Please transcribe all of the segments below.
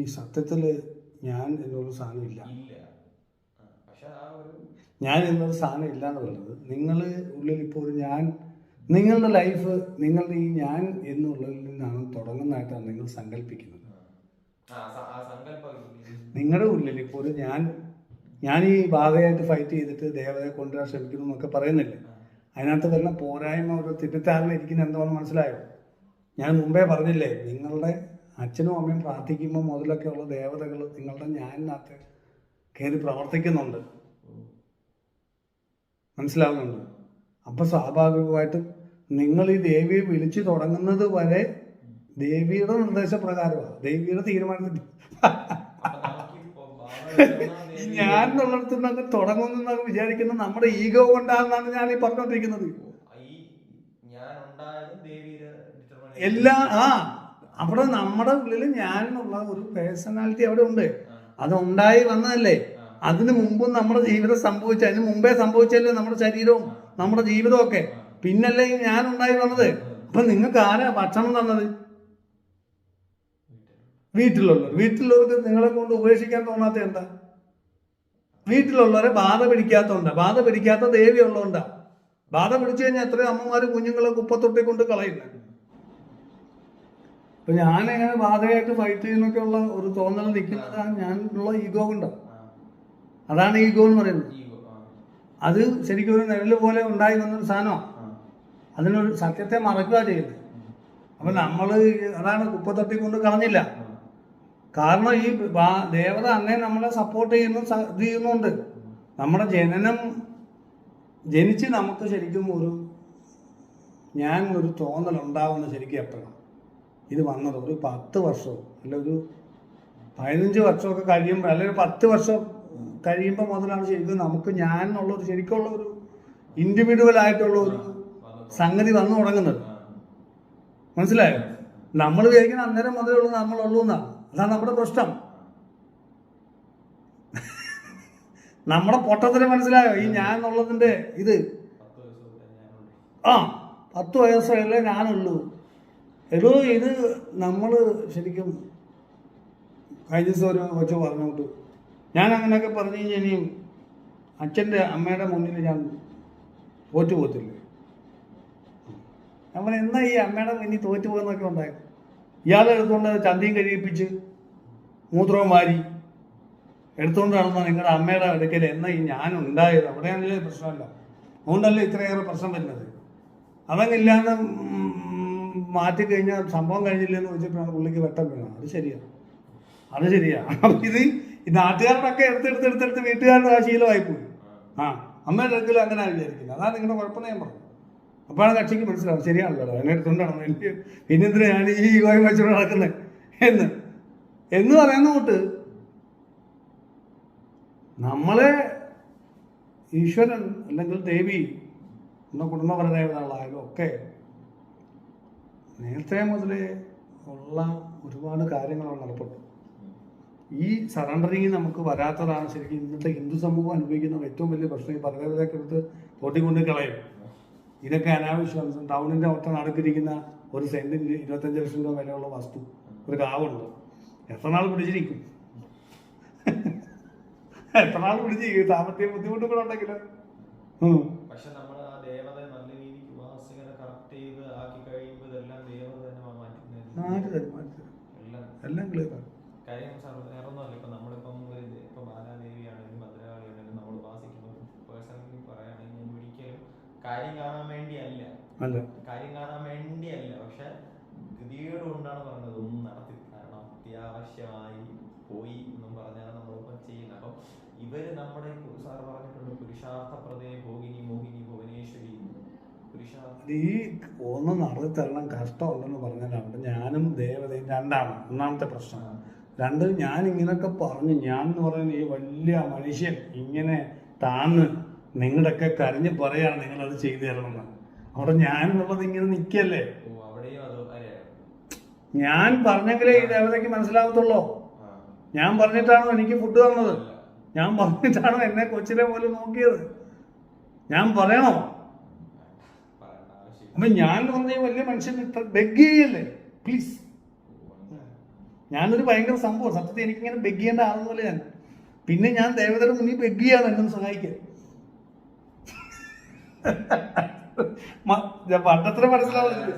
ഈ സത്യത്തിൽ ഞാൻ എന്നൊരു സാധനം ഇല്ല. ഞാൻ എന്നൊരു സാധനം ഇല്ല എന്ന് പറയുന്നത് നിങ്ങൾ ഉള്ളിൽ ഇപ്പോൾ ഒരു ഞാൻ നിങ്ങളുടെ ലൈഫ് നിങ്ങളുടെ ഈ ഞാൻ എന്നുള്ളതിൽ നിന്നാണ് തുടങ്ങുന്നതായിട്ടാണ് നിങ്ങൾ സങ്കല്പിക്കുന്നത്. നിങ്ങളുടെ ഉള്ളിൽ ഇപ്പോൾ ഒരു ഞാൻ ഞാൻ ഈ ബാധയായിട്ട് ഫൈറ്റ് ചെയ്തിട്ട് ദേവതയെ കൊണ്ടുവരാൻ ശ്രമിക്കുന്നു എന്നൊക്കെ പറയുന്നില്ലേ? അതിനകത്ത് വരുന്ന പോരായ്മ ഒരു തെറ്റിദ്ധാരണ ഇരിക്കുന്ന എന്താണെന്ന് മനസ്സിലായോ? ഞാൻ മുമ്പേ പറഞ്ഞില്ലേ നിങ്ങളുടെ അച്ഛനും അമ്മയും പ്രാർത്ഥിക്കുമ്പോൾ മുതലൊക്കെ ഉള്ള ദേവതകൾ നിങ്ങളുടെ ഞാനിനകത്ത് കയറി പ്രവർത്തിക്കുന്നുണ്ട്. മനസ്സിലാവുന്നുണ്ട്? അപ്പോൾ സ്വാഭാവികമായിട്ടും നിങ്ങൾ ഈ ദേവിയെ വിളിച്ചു തുടങ്ങുന്നത് വരെ ദേവിയുടെ നിർദ്ദേശപ്രകാരമാണ്. ദേവിയുടെ തീരുമാനത്തിൽ ഞാൻ എന്നുള്ളിടത്ത് നിന്ന് തുടങ്ങുമെന്ന് വിചാരിക്കുന്നത് നമ്മുടെ ഈഗോ കൊണ്ടാണെന്നാണ് ഞാൻ ഈ പറഞ്ഞുകൊണ്ടിരിക്കുന്നത്. എല്ലാ ആ അവിടെ നമ്മുടെ ഉള്ളിൽ ഞാൻ എന്നുള്ള ഒരു പേഴ്സണാലിറ്റി അവിടെ ഉണ്ട്. അത് ഉണ്ടായി വന്നതല്ലേ? അതിനു മുമ്പും നമ്മുടെ ജീവിതം സംഭവിച്ച അതിന് മുമ്പേ സംഭവിച്ചല്ലേ നമ്മുടെ ശരീരവും നമ്മുടെ ജീവിതവും ഒക്കെ പിന്നല്ലേ ഞാൻ ഉണ്ടായി വന്നത്? അപ്പൊ നിങ്ങൾക്ക് ആരാ ഭക്ഷണം തന്നത്? വീട്ടിലുള്ളവർ. വീട്ടിലുള്ളവർക്ക് നിങ്ങളെ കൊണ്ട് ഉപേക്ഷിക്കാൻ തോന്നാത്ത എന്താ? വീട്ടിലുള്ളവരെ ബാധ പിടിക്കാത്തതുണ്ട് ബാധ പിടിക്കാത്ത ദേവി ഉള്ളതുകൊണ്ടാ ബാധ പിടിച്ചു കഴിഞ്ഞാൽ എത്രയോ അമ്മമാര് കുഞ്ഞുങ്ങളെ കുപ്പത്തൊട്ടി കൊണ്ട് കളയുന്നത് അപ്പൊ ഞാൻ എങ്ങനെ ബാധയായിട്ട് ഫൈറ്റ് ചെയ്യുന്നൊക്കെ ഉള്ള ഒരു തോന്നൽ നിൽക്കുന്നതാണ് ഞാൻ ഉള്ള ഈഗോ കൊണ്ടാണ് അതാണ് ഈഗോ എന്ന് പറയുന്നത്. അത് ശരിക്കും ഒരു നിഴൽ പോലെ ഉണ്ടായി വന്നൊരു സാധനമാണ് അതിനൊരു സത്യത്തെ മറക്കുക ചെയ്യുന്നത്. അപ്പൊ നമ്മൾ അതാണ് കുപ്പ കൊണ്ട് കളഞ്ഞില്ല. കാരണം ഈ ദേവത അന്നേ നമ്മളെ സപ്പോർട്ട് ചെയ്യുന്നു ഇത് ചെയ്യുന്നുണ്ട്. നമ്മുടെ ജനനം ജനിച്ച് നമുക്ക് ശരിക്കും ഒരു ഞാൻ ഒരു തോന്നൽ ഉണ്ടാവുന്ന ശരിക്കും എപ്പോഴാണ് ഇത് വന്നത്. ഒരു പത്ത് വർഷവും അല്ല ഒരു പതിനഞ്ച് വർഷമൊക്കെ കഴിയുമ്പോൾ അല്ലെങ്കിൽ പത്ത് വർഷം കഴിയുമ്പോൾ മുതലാണ് ശരിക്കും നമുക്ക് ഞാൻ എന്നുള്ള ഒരു ശരിക്കുള്ള ഒരു ഇൻഡിവിജ്വൽ ആയിട്ടുള്ള ഒരു സംഗതി വന്നു തുടങ്ങുന്നത്. മനസ്സിലായോ? നമ്മൾ വിചാരിക്കുന്ന അന്നേരം മുതലേ ഉള്ളൂ നമ്മളുള്ളൂ എന്നാണ്. അതാണ് നമ്മുടെ പ്രശ്നം. നമ്മുടെ പൊട്ടത്തിന് മനസ്സിലായോ? ഈ ഞാൻ എന്നുള്ളതിന്റെ ഇത്. ആ പത്ത് വയസ്സല്ലേ ഞാനുള്ളൂ. എടോ ഇത് നമ്മൾ ശരിക്കും കഴിഞ്ഞ ദിവസം ഒരു കൊച്ചു പറഞ്ഞോട്ട് ഞാൻ അങ്ങനെയൊക്കെ പറഞ്ഞു കഴിഞ്ഞാൽ ഇനിയും അച്ഛന്റെ അമ്മയുടെ മുന്നിൽ ഞാൻ തോറ്റു പോകത്തില്ലേ? നമ്മൾ എന്നാ ഈ അമ്മയുടെ മുന്നിൽ തോറ്റു പോകുന്നൊക്കെ ഉണ്ടായത് ഇയാളെ എടുത്തുകൊണ്ട് ചന്തയും കഴിയിപ്പിച്ച് മൂത്രവും വാരി എടുത്തുകൊണ്ട് നടന്ന നിങ്ങളുടെ അമ്മയുടെ അടുക്കൽ എന്നാ ഈ ഞാൻ ഉണ്ടായത്? അവിടെയാണല്ലേ പ്രശ്നമല്ല. അതുകൊണ്ടല്ലേ ഇത്രയേറെ പ്രശ്നം വരുന്നത്. അതങ്ങില്ലാന്ന് മാറ്റി കഴിഞ്ഞാൽ സംഭവം കഴിഞ്ഞില്ലെന്ന് ചോദിച്ചപ്പോഴാണ് പുള്ളിക്ക് വെട്ടം വീണത്. അത് ശരിയാണ് അത് ശരിയാ. അപ്പൊ ഇത് ഈ നാട്ടുകാരുടെയൊക്കെ എടുത്തെടുത്ത് എടുത്തെടുത്ത് വീട്ടുകാരുടെ ആ ശീലമായി പോയി. ആ അമ്മയുടെ അടുക്കലും അങ്ങനെ വിചാരിക്കുന്നത് അതാണ് നിങ്ങളുടെ കുഴപ്പം ഞാൻ പറഞ്ഞു. അപ്പോഴാണ് കക്ഷിക്ക് മനസ്സിലാവും ശരിയാണല്ലോ എന്നെ എടുത്തുകൊണ്ടാണ് എനിക്ക് പിന്നെ എന്തിനാ ഞാൻ ഈ കോയം വെച്ചുകൊണ്ട് നടക്കുന്നത് എന്ന്. എന്ന് പറയുന്ന കൂട്ട് നമ്മളെ ഈശ്വരൻ അല്ലെങ്കിൽ ദേവി എന്ന കുടുംബപരദേവതകളായാലും ഒക്കെ നേരത്തെ മുതലേ ഉള്ള ഒരുപാട് കാര്യങ്ങൾ നടക്കുന്നത് ഈ സറണ്ടറിങ് നമുക്ക് വരാത്തതാണ് ശരിക്കും ഇന്നത്തെ ഹിന്ദു സമൂഹം അനുഭവിക്കുന്ന ഏറ്റവും വലിയ പ്രശ്നം. ഈ പരദേവതയൊക്കെ എടുത്ത് തോട്ടിക്കൊണ്ട് കളയും. ഇതൊക്കെ അനാവശ്യം. ടൗണിന്റെ ഒറ്റ നടക്കിരിക്കുന്ന ഒരു സെന്റിന് ഇരുപത്തഞ്ച് ലക്ഷം രൂപ വിലയുള്ള വസ്തു ഒരു കാവുണ്ട്. എത്ര നാൾ പിടിച്ചിരിക്കും? എത്ര നാൾ പിടിച്ചിരിക്കും സാമ്പത്തിക ബുദ്ധിമുട്ടുകൾ ഉണ്ടെങ്കിൽ പക്ഷെ നമ്മൾ ആ ദേവതയെ മാറ്റി തരും മാറ്റി തരും. എല്ലാം ക്ലിയർ കാര്യം സാർ വേറൊന്നുമല്ല. ഇപ്പൊ നമ്മളിപ്പം ഒരു ദേ- ഇപ്പൊ ബാലാദേവിയാണെങ്കിലും ഭദ്രകാളിയാണെങ്കിലും നമ്മൾ ഉപാസിക്കുമ്പോൾ പേഴ്സണലി പറയുകയാണെങ്കിൽ ഞാൻ ഒരിക്കലും കാര്യം കാണാൻ വേണ്ടിയല്ല. അല്ല. കാര്യം കാണാൻ വേണ്ടിയല്ല. പക്ഷെ ഗതികേട് കൊണ്ടാണ് പറഞ്ഞത് ഒന്നും നടത്തി കാരണം അത്യാവശ്യമായി പോയി എന്നും പറഞ്ഞാണ് നമ്മളിപ്പം ചെയ്യുന്നത്. അപ്പം ഇവർ നമ്മുടെ സാർ പറഞ്ഞിട്ടുണ്ട് പുരുഷാർത്ഥ പുരുഷാർത്ഥ ഈ ഒന്ന് നടത്തി തരണം കഷ്ടമുണ്ടെന്ന് പറഞ്ഞാൽ അവിടെ ഞാനും ദേവതയും രണ്ടാണ്. ഒന്നാമത്തെ പ്രശ്നം. രണ്ട് ഞാൻ ഇങ്ങനെയൊക്കെ പറഞ്ഞു. ഞാൻ എന്ന് പറയുന്ന ഈ വലിയ മനുഷ്യൻ ഇങ്ങനെ താന്ന് നിങ്ങളുടെയൊക്കെ കരഞ്ഞ് പറയാണ് നിങ്ങളത് ചെയ്തു തരണമെന്ന്. അവിടെ ഞാൻ എന്നുള്ളത് ഇങ്ങനെ നിൽക്കല്ലേ ഞാൻ പറഞ്ഞെങ്കിലേ ഈ ദേവതയ്ക്ക് മനസ്സിലാകത്തുള്ളൂ ഞാൻ പറഞ്ഞിട്ടാണോ എനിക്ക് ഫുഡ് തന്നത്? ഞാൻ പറഞ്ഞിട്ടാണോ എന്നെ കൊച്ചിനെ പോലും നോക്കിയത്? ഞാൻ പറയണോ? അപ്പൊ ഞാൻ പറഞ്ഞ വലിയ മനുഷ്യൻ ബെഗ് ചെയ്യല്ലേ? പ്ലീസ്. ഞാനൊരു ഭയങ്കര സംഭവം. സത്യത്തിൽ എനിക്കിങ്ങനെ ബെഗ് ചെയ്യേണ്ട ആളൊന്നുമില്ല ഞാൻ. പിന്നെ ഞാൻ ദേവതയുടെ മുന്നിൽ ബെഗ് ചെയ്യാണ് എന്നെ ഒന്ന് സഹായിക്കാൻ. പണ്ടത്ര മനസ്സിലാവുന്നില്ല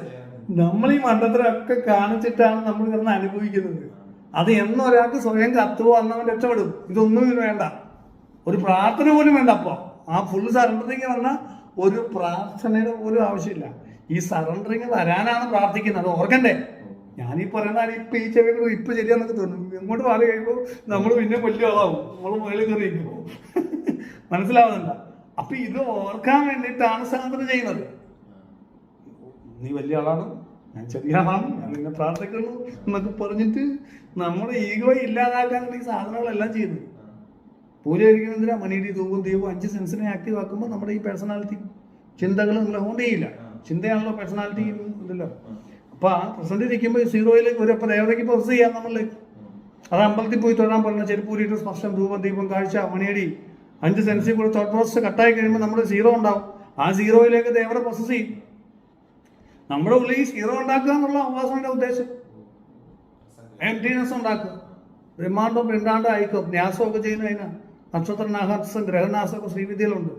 നമ്മൾ ഈ മണ്ടത്തരമൊക്കെ കാണിച്ചിട്ടാണ് നമ്മൾ കിടന്ന് അനുഭവിക്കുന്നത്. അത് എന്നൊരാൾക്ക് സ്വയം കത്തുവോ അന്നവൻ രക്ഷപ്പെടും ഇതൊന്നും ഇതിന് വേണ്ട. ഒരു പ്രാർത്ഥന പോലും വേണ്ട അപ്പോൾ ആ ഫുൾ സറണ്ടറിങ് വന്നാൽ ഒരു പ്രാർത്ഥനയുടെ പോലും ആവശ്യമില്ല. ഈ സറണ്ടറിങ് വരാനാണ് പ്രാർത്ഥിക്കുന്നത്. ഓർക്കണ്ടേ? ഞാനീ പറയുന്ന ഇപ്പൊ ഈ ചെവി ഇപ്പൊ ശരിയാന്നൊക്കെ തോന്നും ഇങ്ങോട്ട് മാറി കഴിയുമ്പോൾ നമ്മൾ പിന്നെ വലിയ ആളാവും. നമ്മൾ മുകളിൽ കയറി മനസ്സിലാവുന്നില്ല അപ്പൊ ഇത് ഓർക്കാൻ വേണ്ടിയിട്ടാണ് സാധന ചെയ്യുന്നത്. നീ വലിയ ആളാണ്. ഞാൻ ചെറിയ ആളാണ്. ഞാൻ നിന്നെ പ്രാർത്ഥിക്കുന്നു എന്നൊക്കെ പറഞ്ഞിട്ട് നമ്മുടെ ഈഗോ ഇല്ലാതാക്കാൻ ഈ സാധനങ്ങളെല്ലാം ചെയ്യുന്നത്. പൂജ മണിയിടി തൂവും തീവും അഞ്ച് സെൻസിനെ ആക്റ്റീവ് ആക്കുമ്പോൾ നമ്മുടെ ഈ പേഴ്സണാലിറ്റി ചിന്തകൾ നമ്മളെ ഹോണ്ട് ചെയ്യില്ല. ചിന്തയാണല്ലോ പേഴ്സണാലിറ്റി ഇതല്ലോ. അപ്പൊ ആ പ്രസന്റ് ഇരിക്കുമ്പോൾ സീറോയിലേക്ക് ഒരു അപ്പൊ ദേവതയ്ക്ക് പ്രോസസ് ചെയ്യാം നമ്മളിലേക്ക് അത് അമ്പലത്തിൽ പോയി തൊഴാൻ പറഞ്ഞ ചെരുപ്പൂരിട്ട് സ്പർശം ധൂപം ദീപം കാഴ്ച മണിയടി അഞ്ച് സെൻസിൽ കൂടെ തോട്ട് പ്രോസസ് കട്ടായി കഴിയുമ്പോൾ നമ്മുടെ സീറോ ഉണ്ടാവും. ആ സീറോയിലേക്ക് ദേവത പ്രോസസ് ചെയ്യും. നമ്മുടെ ഉള്ളിൽ ഈ സീറോ ഉണ്ടാക്കുക എന്നുള്ള ഉപാസനയുടെ ഉദ്ദേശം. എംറ്റിനെസ് ഉണ്ടാക്കുക. ബ്രഹ്മാണ്ടം പിണ്ടാണ്ടം ആയിക്കോ? ന്യാസമൊക്കെ ചെയ്യുന്ന അതിനാ നക്ഷത്ര നാഹാസം ഗ്രഹനാസമൊക്കെ ശ്രീവിദ്യയിലുണ്ട്.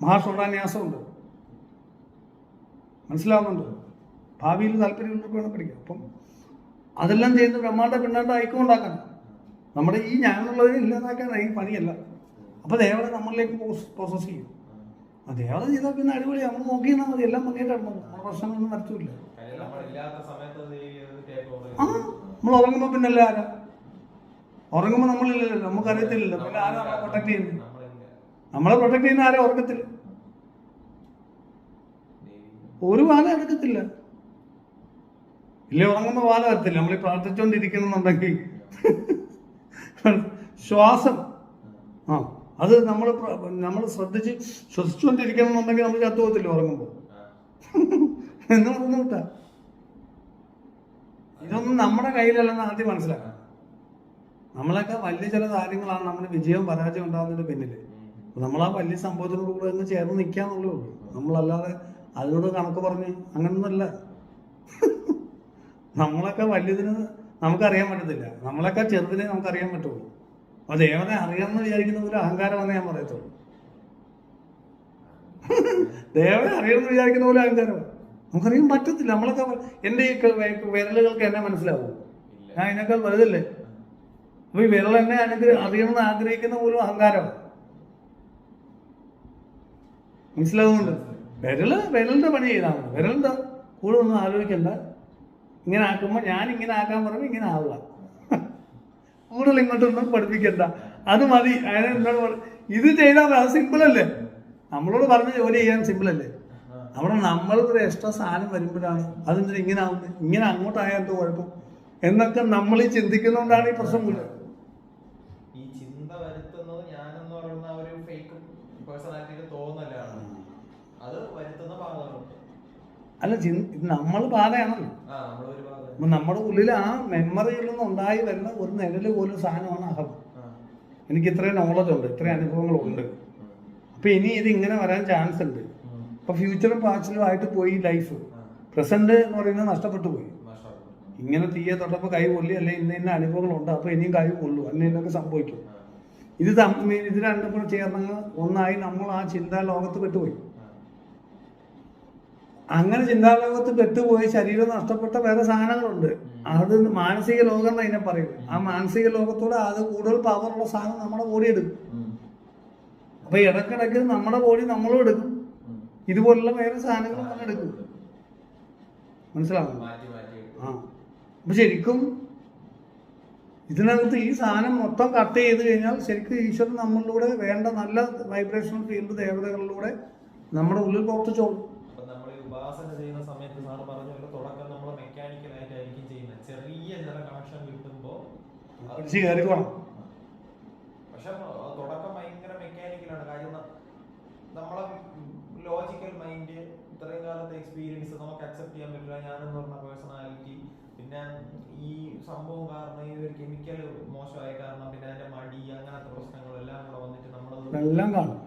മഹാഷോടാന്യാസമുണ്ട് മനസ്സിലാവുന്നുണ്ട്? ഭാവിയിൽ താല്പര്യമുള്ളവർക്ക് വേണം പഠിക്കാം അപ്പം അതെല്ലാം ചെയ്യുന്ന ബ്രഹ്മാണ്ട പിണ്ണാണ്ട ഐക്യം ഉണ്ടാക്കണം നമ്മുടെ ഈ ഞാനുള്ളതിനെ ഇല്ലാതാക്കാൻ ഈ പണിയല്ല. അപ്പോൾ ദേവത നമ്മളിലേക്ക് പ്രോസസ് ചെയ്യും. ആ ദേവത ചെയ്താൽ പിന്നെ അടിപൊളി. നമ്മൾ നോക്കി നിന്നാൽ മതി. എല്ലാം മുന്നേറ്റം നമ്മുടെ പ്രശ്നങ്ങളൊന്നും നടത്തില്ല ആ. നമ്മൾ ഉറങ്ങുമ്പോൾ പിന്നല്ല ആരാ ഉറങ്ങുമ്പോൾ നമ്മളില്ലല്ലോ നമുക്കറിയത്തില്ലല്ലോ. പിന്നെ ആരാ നമ്മളെ പ്രൊട്ടക്ട് ചെയ്യുന്നത് നമ്മളെ പ്രൊട്ടക്ട് ചെയ്യുന്ന ആരെ ഉറക്കത്തില്ല. ഒരു വാല എടുക്കത്തില്ല. ഇല്ലേ ഉറങ്ങുമ്പോൾ വാല വരത്തില്ല നമ്മൾ ഈ പ്രാർത്ഥിച്ചുകൊണ്ടിരിക്കണമെന്നുണ്ടെങ്കിൽ ശ്വാസം. ആ അത് നമ്മൾ നമ്മൾ ശ്രദ്ധിച്ച് ശ്വസിച്ചുകൊണ്ടിരിക്കണം എന്നുണ്ടെങ്കിൽ നമ്മൾ ചത്തുപോകത്തില്ല ഉറങ്ങുമ്പോൾ. എന്ന് പറഞ്ഞു ഇതൊന്നും നമ്മുടെ കയ്യിലല്ലെന്ന് ആദ്യം മനസ്സിലാക്കണം. നമ്മളൊക്കെ വലിയ ചില കാര്യങ്ങളാണ് നമ്മുടെ വിജയവും പരാജയം ഉണ്ടാകുന്നതിന്റെ പിന്നിൽ. നമ്മൾ ആ വലിയ സംഭവത്തിനോട് കൂടെ ഒന്ന് ചേർന്ന് നിൽക്കാന്നുള്ളേ ഉള്ളൂ. നമ്മളല്ലാതെ അതിനോട് കണക്ക് പറഞ്ഞ് അങ്ങനൊന്നല്ല നമ്മളൊക്കെ വലിയതിന് നമുക്കറിയാൻ പറ്റത്തില്ല. നമ്മളൊക്കെ ചെറുതിനെ നമുക്കറിയാൻ പറ്റുള്ളൂ. അപ്പൊ ദേവനെ അറിയാമെന്ന് വിചാരിക്കുന്ന പോലെ അഹങ്കാരമെന്ന് ഞാൻ പറയത്തുള്ളൂ. ദേവനെ അറിയാമെന്ന് വിചാരിക്കുന്ന പോലെ അഹങ്കാരം നമുക്കറിയാൻ പറ്റത്തില്ല. നമ്മളൊക്കെ എന്റെ ഈ വിരലുകൾക്ക് എന്നെ മനസ്സിലാവും. ഞാൻ അതിനേക്കാൾ വലുതല്ലേ? അപ്പൊ ഈ വിരൽ എന്നെ അനുഗ്രഹ അറിയണമെന്ന് ആഗ്രഹിക്കുന്ന പോലും അഹങ്കാരമാണ്. മനസ്സിലാവുന്നുണ്ട്? വിരൽ വിരലിന്റെ പണി ചെയ്താൽ മതി. വിരലിന്റെ കൂടെ ഒന്നും ആലോചിക്കണ്ട. ഇങ്ങനെ ആക്കുമ്പോൾ ഞാൻ ഇങ്ങനെ ആക്കാൻ പറയുമ്പോൾ ഇങ്ങനെ ആവുക. കൂടുതൽ ഇങ്ങോട്ടൊന്നും പഠിപ്പിക്കണ്ട. അത് മതി. അയാൾ എന്നോട് ഇത് ചെയ്താൽ അത് സിമ്പിൾ അല്ലേ? നമ്മളോട് പറഞ്ഞ ജോലി ചെയ്യാൻ ആ. അവിടെ നമ്മൾക്ക് ഒരു എക്സ്ട്രാ സാധനം വരുമ്പോഴാണ് അതെന്തിനാ ഇങ്ങനെ ആവുന്നത് ഇങ്ങനെ അങ്ങോട്ടായാലും കുഴപ്പം? എന്നൊക്കെ നമ്മൾ ചിന്തിക്കുന്നതുകൊണ്ടാണ് ഈ പ്രശ്നം മുഴുവൻ ഈ ചിന്ത വരുത്തുന്നത് ഞാനെന്ന് പറയുന്ന ആ ഒരു ഫേക്ക് പേഴ്സണാലിറ്റിയുടെ തോന്നലാണ് അത് വരുത്തുന്ന പാതകളുണ്ട് അല്ല നമ്മൾ ബാധയാണല്ലോ ആ നമ്മളൊരു പാത. അപ്പൊ നമ്മുടെ ഉള്ളിൽ ആ മെമ്മറിയിൽ നിന്ന് ഉണ്ടായി വരുന്ന ഒരു നിഴൽ പോലും സാധനമാണ് അഹം. എനിക്ക് ഇത്രയും നോളജ് ഉണ്ട് ഇത്രയും അനുഭവങ്ങളുണ്ട്. അപ്പൊ ഇനി ഇത് ഇങ്ങനെ വരാൻ ചാൻസ് ഉണ്ട്. അപ്പൊ ഫ്യൂച്ചറും പാസ്റ്റിലും ആയിട്ട് പോയി ലൈഫ് പ്രസന്റ് എന്ന് പറയുന്നത് നഷ്ടപ്പെട്ടു പോയി. ഇങ്ങനെ തീയെ തൊട്ടപ്പോൾ കൈ കൊല്ലി അല്ലെ ഇന്ന ഇന്ന അനുഭവങ്ങളുണ്ട് അപ്പൊ ഇനിയും കൈ കൊള്ളു അന്നെ ഇന്നൊക്കെ സംഭവിക്കും. ഇത് ഇത് രണ്ടും കൂടെ ചേർന്നങ്ങ് ഒന്നായി നമ്മൾ ആ ചിന്താ ലോകത്ത് പെട്ടുപോയി. അങ്ങനെ ചിന്താലോകത്ത് പെട്ടുപോയി ശരീരം നഷ്ടപ്പെട്ട വേറെ സാധനങ്ങളുണ്ട്. അത് മാനസിക ലോകം എന്ന് അതിനെ പറയും ആ മാനസിക ലോകത്തോടെ അത് കൂടുതൽ പവറുള്ള സാധനം നമ്മുടെ ബോഡി എടുക്കും. അപ്പൊ ഇടക്കിടക്ക് നമ്മുടെ ബോഡി നമ്മളും എടുക്കും. ഇതുപോലുള്ള വേറെ സാധനങ്ങൾ നമ്മൾ എടുക്കും. മനസ്സിലാവും ആ. അപ്പൊ ശരിക്കും ഇതിനകത്ത് ഈ സാധനം മൊത്തം കട്ട് ചെയ്ത് കഴിഞ്ഞാൽ ശരിക്കും ഈശ്വരൻ നമ്മളിലൂടെ വേണ്ട നല്ല വൈബ്രേഷണൽ ഫീൽഡ് ദേവതകളിലൂടെ നമ്മുടെ ഉള്ളിൽ പ്രവർത്തിച്ചോളും അപ്പൊ നമ്മൾ ഈ ഉപാസന ചെയ്യുന്ന സമയത്ത് പറഞ്ഞ ഒരു തുടക്കം നമ്മൾ മെക്കാനിക്കൽ ആയിട്ടായിരിക്കും ചെയ്യുന്നത്. ചെറിയ ചില കണക്ഷൻ കിട്ടുമ്പോ അത് പിടിച്ച് കയറിക്കോണം പക്ഷെ തുടക്കം ഭയങ്കര മെക്കാനിക്കലാണ് കാര്യം നമ്മളെ ലോജിക്കൽ മൈൻഡ് ഇത്രയും കാലത്തെ എക്സ്പീരിയൻസ് നമുക്ക് അക്സെപ്റ്റ് ചെയ്യാൻ പറ്റില്ല. ഞാനെന്ന് പറഞ്ഞ പേഴ്സണാലിറ്റി പിന്നെ ഈ സംഭവം കാരണം ഈ ഒരു കെമിക്കൽ മോശമായ കാരണം പിന്നെ അതിന്റെ മടി അങ്ങനത്തെ പ്രശ്നങ്ങളെല്ലാം കൂടെ വന്നിട്ട് ഇതെല്ലാം കാണും.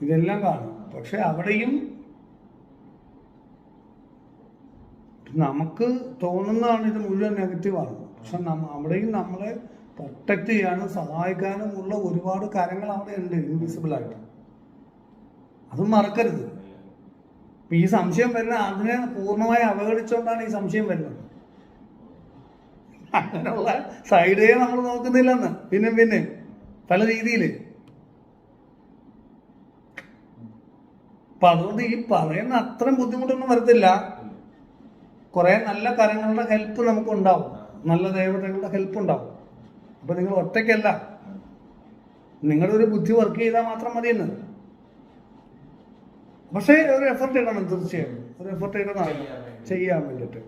ഇതെല്ലാം കാണും. പക്ഷെ അവിടെയും നമുക്ക് തോന്നുന്നതാണ് ഇത് മുഴുവൻ നെഗറ്റീവാണ് പക്ഷെ അവിടെയും നമ്മളെ പ്രൊട്ടക്റ്റ് ചെയ്യാനും സഹായിക്കാനും ഉള്ള ഒരുപാട് കാര്യങ്ങൾ അവിടെ ഉണ്ട് ഇൻവിസിബിൾ ആയിട്ട്. അതും മറക്കരുത്. ഈ സംശയം വരുന്ന അതിനെ പൂർണമായി അവഗണിച്ചുകൊണ്ടാണ് ഈ സംശയം വരുന്നത്. അങ്ങനെയുള്ള സൈഡേ നമ്മൾ നോക്കുന്നില്ലെന്ന്. പിന്നെ പിന്നെ പല രീതിയിൽ അപ്പൊ അതുകൊണ്ട് ഈ പറയുന്ന അത്രയും ബുദ്ധിമുട്ടൊന്നും വരത്തില്ല. കുറെ നല്ല കരങ്ങളുടെ ഹെൽപ്പ് നമുക്ക് ഉണ്ടാവും നല്ല ദേവതകളുടെ ഹെൽപ്പ് ഉണ്ടാവും. അപ്പൊ നിങ്ങൾ ഒറ്റയ്ക്കല്ല. നിങ്ങളുടെ ഒരു ബുദ്ധി വർക്ക് ചെയ്താൽ മാത്രം മതിയെന്ന്. പക്ഷേ ഒരു എഫർട്ട് ഇടണം തീർച്ചയായും. ഒരു എഫർട്ട് ഇടണം. ചെയ്യാൻ വേണ്ടിയിട്ട്.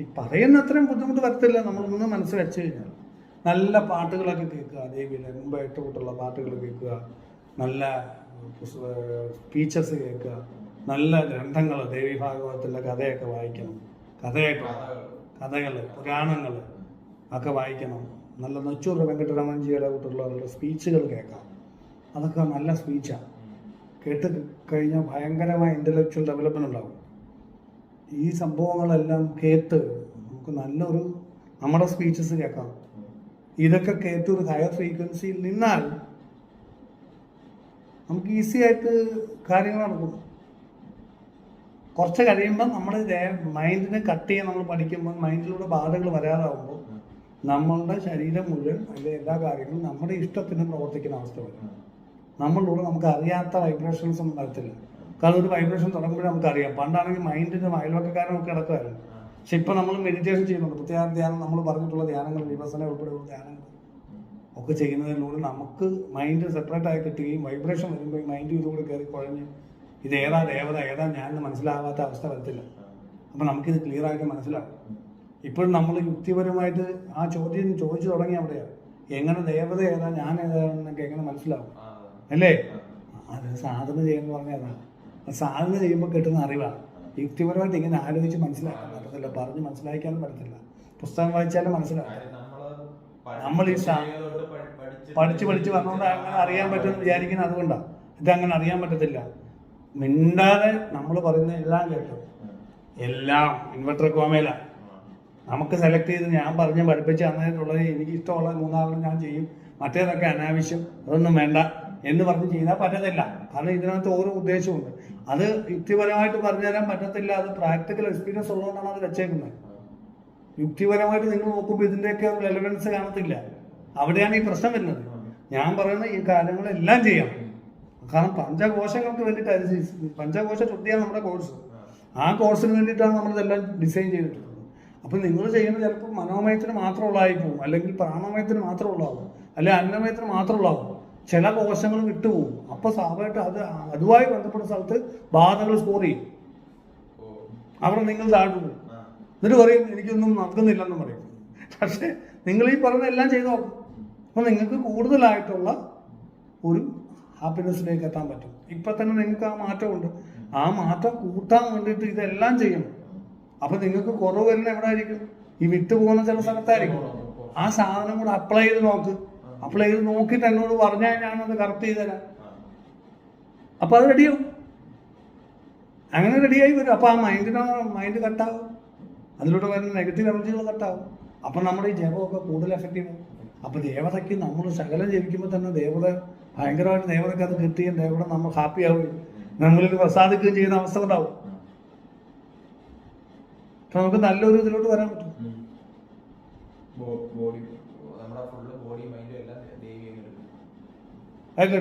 ഈ പറയുന്ന അത്രയും ബുദ്ധിമുട്ട് വരത്തില്ല. നമ്മളൊന്ന് മനസ്സ് വെച്ച് കഴിഞ്ഞാൽ. നല്ല പാട്ടുകളൊക്കെ കേൾക്കുക. ദേവിയുടെ മുമ്പ് കൂട്ടുള്ള പാട്ടുകൾ കേൾക്കുക. നല്ല സ്പീച്ചസ് കേൾക്കുക. നല്ല ഗ്രന്ഥങ്ങൾ ദേവി ഭാഗവതത്തിന്റെ കഥയൊക്കെ വായിക്കണം. കഥയൊക്കെ കഥകൾ പുരാണങ്ങൾ ഒക്കെ വായിക്കണം. നല്ല നെച്ചൂർ വെങ്കട്ടരാമൻജിയുടെ കൂട്ടുള്ളവരുടെ സ്പീച്ചുകൾ കേൾക്കാം. അതൊക്കെ നല്ല സ്പീച്ചാണ് കേട്ട് കഴിഞ്ഞാൽ ഭയങ്കരമായ ഇന്റലക്ച്വൽ ഡെവലപ്മെന്റ് ഉണ്ടാകും ഈ സംഭവങ്ങളെല്ലാം കേട്ട് നമുക്ക് നല്ലൊരു നമ്മുടെ സ്പീച്ചസ് കേൾക്കാം. ഇതൊക്കെ കേട്ട് ഒരു ഹയർ ഫ്രീക്വൻസിയിൽ നിന്നാൽ നമുക്ക് ഈസി ആയിട്ട് കാര്യങ്ങൾ നടക്കും. കുറച്ച് കഴിയുമ്പോൾ നമ്മൾ മൈൻഡിനെ കട്ട് ചെയ്യാൻ നമ്മൾ പഠിക്കുമ്പോൾ മൈൻഡിലൂടെ ബാധകൾ വരാതാവുമ്പോൾ നമ്മളുടെ ശരീരം മുഴുവൻ അതിലെ എല്ലാ കാര്യങ്ങളും നമ്മുടെ ഇഷ്ടത്തിന് പ്രവർത്തിക്കുന്ന അവസ്ഥ വരും. നമ്മളിലൂടെ നമുക്ക് അറിയാത്ത വൈബ്രേഷൻസ് ഒന്നും വരത്തില്ല. കാരണം ഒരു വൈബ്രേഷൻ തുടങ്ങുമ്പോഴേ നമുക്കറിയാം. പണ്ടാണെങ്കിൽ മൈൻഡിന്റെ അയൽവക്കക്കാരനൊക്കെ കിടക്കുമായിരുന്നു. പക്ഷെ ഇപ്പൊ നമ്മൾ മെഡിറ്റേഷൻ ചെയ്യുന്നുണ്ട്. പ്രത്യേക ധ്യാനം നമ്മൾ പറഞ്ഞിട്ടുള്ള ധ്യാനങ്ങൾ വിഭസന ഉൾപ്പെടെയുള്ള ധ്യാനങ്ങൾ ഒക്കെ ചെയ്യുന്നതിലൂടെ നമുക്ക് മൈൻഡ് സെപ്പറേറ്റ് ആയി കിട്ടുകയും വൈബ്രേഷൻ വരുമ്പോൾ മൈൻഡ് ഇതുകൂടെ കയറി കുഴഞ്ഞ് ഇത് ഏതാ ദേവത ഏതാ ഞാൻ എന്ന് മനസ്സിലാവാത്ത അവസ്ഥ വരത്തില്ല. അപ്പൊ നമുക്കിത് ക്ലിയർ ആയിട്ട് മനസ്സിലാവും. ഇപ്പോഴും നമ്മൾ യുക്തിപരമായിട്ട് ആ ചോദ്യം ചോദിച്ചു തുടങ്ങി അവിടെയാണ് എങ്ങനെ ദേവത ഏതാ ഞാൻ ഏതാണെന്നൊക്കെ എങ്ങനെ മനസ്സിലാവും. അല്ലേ? അത് സാധന ചെയ്യുന്ന പറഞ്ഞതാണ് സാധന ചെയ്യുമ്പോൾ കിട്ടുന്ന അറിവാണ് യുക്തിപരമായിട്ട് ഇങ്ങനെ ആലോചിച്ച് മനസ്സിലാക്കാൻ പറ്റത്തില്ല. പറഞ്ഞ് മനസ്സിലാക്കാനും പറ്റത്തില്ല. പുസ്തകം വായിച്ചാലും മനസ്സിലാവും. നമ്മൾ ഈ പഠിച്ച് പഠിച്ച് വന്നുകൊണ്ട് അങ്ങനെ അറിയാൻ പറ്റുമെന്ന് വിചാരിക്കുന്നത് അതുകൊണ്ടാണ് ഇതങ്ങനെ അറിയാൻ പറ്റത്തില്ല. മിണ്ടാതെ നമ്മൾ പറയുന്ന എല്ലാം കേട്ടു. എല്ലാം ഇൻവെർട്ടർ കോമേല. നമുക്ക് സെലക്ട് ചെയ്ത് ഞാൻ പറഞ്ഞ് പഠിപ്പിച്ച് അന്നേരത്തുള്ളത് എനിക്ക് ഇഷ്ടമുള്ള മൂന്നാളും ഞാൻ ചെയ്യും. മറ്റേതൊക്കെ അനാവശ്യം അതൊന്നും വേണ്ട എന്ന് പറഞ്ഞ് ചെയ്താൽ പറ്റത്തില്ല. കാരണം ഇതിനകത്ത് ഓരോ ഉദ്ദേശമുണ്ട് അത് യുക്തിപരമായിട്ട് പറഞ്ഞു തരാൻ പറ്റത്തില്ല. അത് പ്രാക്ടിക്കൽ എക്സ്പീരിയൻസ് ഉള്ളതുകൊണ്ടാണ് അത് വെച്ചേക്കുന്നത്. യുക്തിപരമായിട്ട് നിങ്ങൾ നോക്കുമ്പോൾ ഇതിന്റെയൊക്കെ റെലവൻസ് കാണത്തില്ല. അവിടെയാണ് ഈ പ്രശ്നം വരുന്നത്. ഞാൻ പറയുന്നത് ഈ കാര്യങ്ങളെല്ലാം ചെയ്യാം. കാരണം പഞ്ചകോശങ്ങൾക്ക് വേണ്ടിയിട്ടായിരുന്നു പഞ്ചകോശ ശുദ്ധിയാണ് നമ്മുടെ കോഴ്സ് ആ കോഴ്സിന് വേണ്ടിയിട്ടാണ് നമ്മളിതെല്ലാം ഡിസൈൻ ചെയ്തിട്ടുള്ളത്. അപ്പം നിങ്ങൾ ചെയ്യുന്നത് ചിലപ്പോൾ മനോമയത്തിന് മാത്രമുള്ളതായി പോകും അല്ലെങ്കിൽ പ്രാണമയത്തിന് മാത്രമുള്ളതാകും അല്ലെങ്കിൽ അന്നമയത്തിന് മാത്രമുള്ളതാകും ചില കോശങ്ങൾ വിട്ടുപോകും അപ്പോൾ സ്വാഭാവികമായിട്ട് അത് അതുമായി ബന്ധപ്പെട്ട സ്ഥലത്ത് ബാധകൾ സ്കോർ ചെയ്യും. അവിടെ നിങ്ങൾ താഴ്ന്നു പോകും. എന്നിട്ട് പറയും എനിക്കൊന്നും നടക്കുന്നില്ലെന്ന് പറയും. പക്ഷേ നിങ്ങൾ ഈ പറഞ്ഞ എല്ലാം ചെയ്തു അപ്പോൾ നിങ്ങൾക്ക് കൂടുതലായിട്ടുള്ള ഒരു ഹാപ്പിനെസ്സിലേക്ക് എത്താൻ പറ്റും. ഇപ്പം തന്നെ നിങ്ങൾക്ക് ആ മാറ്റമുണ്ട്. ആ മാറ്റം കൂട്ടാൻ വേണ്ടിയിട്ട് ഇതെല്ലാം ചെയ്യണം. അപ്പം നിങ്ങൾക്ക് കുറവ് വരുന്ന എവിടെ ആയിരിക്കും ഈ വിട്ടുപോകുന്ന ചില സ്ഥലത്തായിരിക്കും. ആ സാധനം കൂടെ അപ്ലൈ ചെയ്ത് നോക്ക്. അപ്ലൈ ചെയ്ത് നോക്കിയിട്ട് എന്നോട് പറഞ്ഞാൽ ഞാനത് കറക്റ്റ് ചെയ്ത് തരാം. അപ്പം അത് റെഡിയാവും അങ്ങനെ റെഡിയായി വരും. അപ്പോൾ ആ മൈൻഡിനാണ് മൈൻഡ് കട്ടാവും അതിലൂടെ വരുന്ന നെഗറ്റീവ് എനർജികൾ കട്ടാവും അപ്പം നമ്മുടെ ഈ ജപമൊക്കെ കൂടുതൽ എഫക്റ്റീവ് ആവും. അപ്പം ദേവതയ്ക്ക് നമ്മൾ ശകലം ജപിക്കുമ്പോൾ തന്നെ ദേവത ഭയങ്കരമായിട്ട് ദേവതയ്ക്ക് അത് കിട്ടുകയും ദൈവം നമ്മൾ ഹാപ്പി ആവുകയും നമ്മളിൽ പ്രസാദിക്കുകയും ചെയ്യുന്ന അവസ്ഥ ഉണ്ടാവും. അപ്പൊ നമുക്ക് നല്ലൊരു ഇതിലോട്ട് വരാൻ പറ്റും. അതൊക്കെ